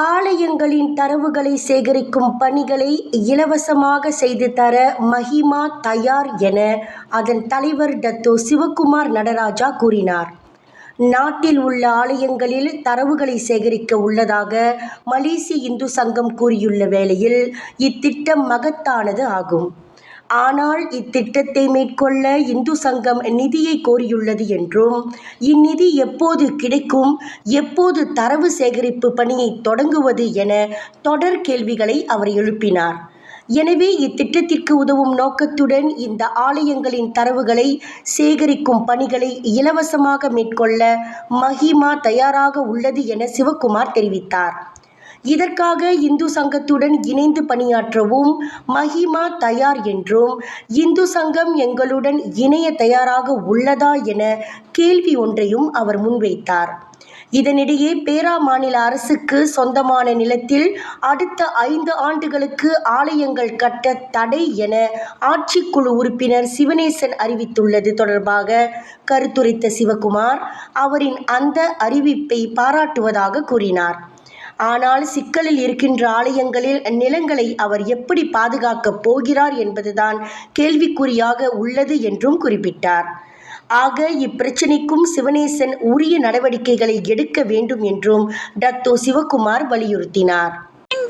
ஆலயங்களின் தரவுகளை சேகரிக்கும் பணிகளை இலவசமாக செய்து தர மஹிமா தயார் என அதன் தலைவர் டத்தோ சிவக்குமார் நடராஜா கூறினார். நாட்டில் உள்ள ஆலயங்களில் தரவுகளை சேகரிக்க உள்ளதாக மலேசிய இந்து சங்கம் கூறியுள்ள வேளையில் இத்திட்டம் மகத்தானது ஆகும். ஆனால் இத்திட்டத்தை மேற்கொள்ள இந்து சங்கம் நிதியை கோரியுள்ளது என்றும் இந்நிதி எப்போது கிடைக்கும் எப்போது தரவு சேகரிப்பு பணியை தொடங்குவது என தொடர் கேள்விகளை அவர் எழுப்பினார். எனவே இத்திட்டத்திற்கு உதவும் நோக்கத்துடன் இந்த ஆலயங்களின் தரவுகளை சேகரிக்கும் பணிகளை இலவசமாக மேற்கொள்ள மஹிமா தயாராக உள்ளது என சிவகுமார் தெரிவித்தார். இதற்காக இந்து சங்கத்துடன் இணைந்து பணியாற்றவும் மஹிமா தயார் என்றும் இந்து சங்கம் எங்களுடன் இணைய தயாராக உள்ளதா என கேள்வி ஒன்றையும் அவர் முன்வைத்தார். இதனிடையே பேரா மாநில அரசுக்கு சொந்தமான நிலத்தில் அடுத்த ஐந்து ஆண்டுகளுக்கு ஆலயங்கள் கட்ட தடை என ஆட்சிக்குழு உறுப்பினர் சிவனேசன் அறிவித்துள்ளது. தொடர்பாக கருத்துரைத்த சிவகுமார் அவரின் அந்த அறிவிப்பை பாராட்டுவதாக கூறினார். ஆனால் சிக்கலில் இருக்கின்ற ஆலயங்களில் நிலங்களை அவர் எப்படி பாதுகாக்கப் போகிறார் என்பதுதான் கேள்விக்குறியாக உள்ளது என்றும் குறிப்பிட்டார். ஆக இப்பிரச்சினைக்கும் சிவனேசன் உரிய நடவடிக்கைகளை எடுக்க வேண்டும் என்றும் டத்தோ சிவகுமார் வலியுறுத்தினார்.